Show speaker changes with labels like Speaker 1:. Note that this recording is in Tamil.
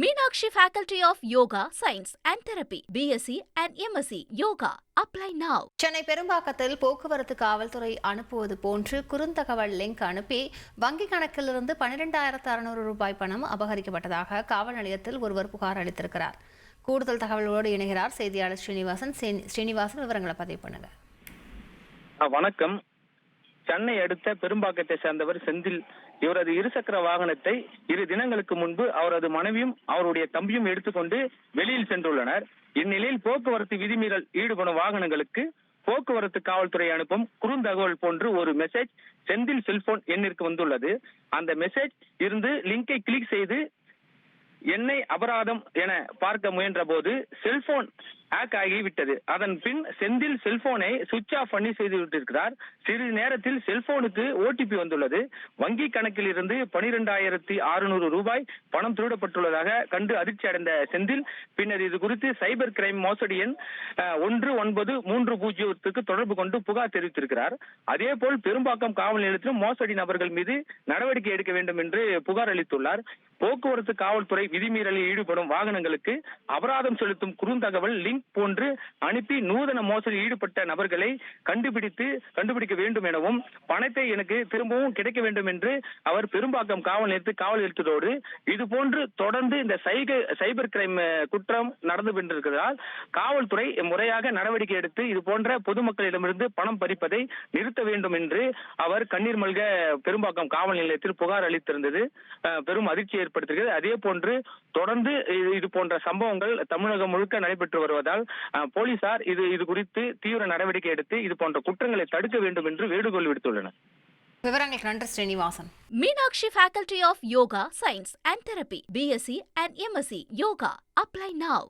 Speaker 1: Meenakshi Faculty of Yoga, Science and Therapy, BSc and MSc Yoga. Apply now.
Speaker 2: Chennai பெரும்பாக்கத்தில் போக்குவரத்து காவல்துறை அனுப்புவது போன்று குறுந்தகவல் லிங்க் அனுப்பி வங்கி கணக்கிலிருந்து பன்னிரெண்டாயிரத்து அறுநூறு ரூபாய் பணம் அபகரிக்கப்பட்டதாக காவல் நிலையத்தில் ஒருவர் புகார் அளித்திருக்கிறார் கூடுதல் தகவலோடு இணைகிறார் செய்தியாளர் ஸ்ரீனிவாசன் ஸ்ரீ- ஸ்ரீனிவாசன் விவரங்களை பதிவு பண்ணுங்க
Speaker 3: வணக்கம் சென்னை அடுத்த பெரும்பாக்கத்தை சேர்ந்தவர் செந்தில். இவரது இருசக்கர வாகனத்தை இரு தினங்களுக்கு முன்பு அவரது மனைவியும் அவருடைய தம்பியும் எடுத்துக்கொண்டு வெளியில் சென்றுள்ளனர். இந்நிலையில் போக்குவரத்து விதிமீறல் ஈடுபடும் வாகனங்களுக்கு போக்குவரத்து காவல்துறை அனுப்பும் குறுந்தகவல் போன்று ஒரு மெசேஜ் செந்தில் செல்போன் எண்ணிற்கு வந்துள்ளது. அந்த மெசேஜ் இருந்து லிங்கை கிளிக் செய்து என்னை அபராதம் என பார்க்க முயன்ற போது செல்போன் ஹேக் ஆகிவிட்டது அதன் பின் செந்தில் செல்போனை சுவிட்ச் ஆஃப் பண்ணி செய்து விட்டிருக்கிறார். சிறிது நேரத்தில் செல்போனுக்கு ஓடிபி வந்துள்ளது. வங்கி கணக்கில் இருந்து பனிரெண்டாயிரத்தி அறுநூறு ரூபாய் பணம் திருடப்பட்டுள்ளதாக கண்டு அதிர்ச்சி அடைந்த செந்தில் பின்னர் இது குறித்து சைபர் கிரைம் மோசடி எண் ஒன்று ஒன்பது மூன்று பூஜ்ஜியத்துக்கு தொடர்பு கொண்டு புகார் தெரிவித்திருக்கிறார். அதே போல் பெரும்பாக்கம் காவல் நிலையத்திலும் மோசடி நபர்கள் மீது நடவடிக்கை எடுக்க வேண்டும் என்று புகார் அளித்துள்ளார். போக்குவரத்து காவல்துறை விதிமீறலில் ஈடுபடும் வாகனங்களுக்கு அபராதம் செலுத்தும் குறுந்தகவல் லிங்க் போன்று அனுப்பி நூதன மோசடியில் ஈடுபட்ட நபர்களை கண்டுபிடித்து கண்டுபிடிக்க வேண்டும் எனவும் பணத்தை எனக்கு திரும்பவும் கிடைக்க வேண்டும் என்று அவர் பெரும்பாக்கம் காவல் நிலையத்தில் காவல் நிறுத்ததோடு இதுபோன்று தொடர்ந்து இந்த சைபர் கிரைம் குற்றம் நடந்து கொண்டிருக்கிறதால் காவல்துறை முறையாக நடவடிக்கை எடுத்து இது போன்ற பொதுமக்களிடமிருந்து பணம் பறிப்பதை நிறுத்த வேண்டும் என்று அவர் கண்ணீர் மல்க பெரும்பாக்கம் காவல் நிலையத்தில் புகார் அளித்திருந்தது. பெரும் அதிர்ச்சி ஏற்படுத்துகிறது அதே போன்று தொடர்ந்து இது- இது போன்ற சம்பவங்கள் தமிழகம் முழுக்க நடைபெற்று வருவதால் அஹ், போலீசார் இது இது குறித்து தீவிர நடவடிக்கை எடுத்து இது போன்ற குற்றங்களை தடுக்க வேண்டும் என்று வேண்டுகோள் விடுத்துள்ளனர்
Speaker 2: விவரங்களுக்கு நன்றி Srinivasan
Speaker 1: Meenakshi Faculty of Yoga, Science and Therapy, BSc and MSc Yoga. Apply now.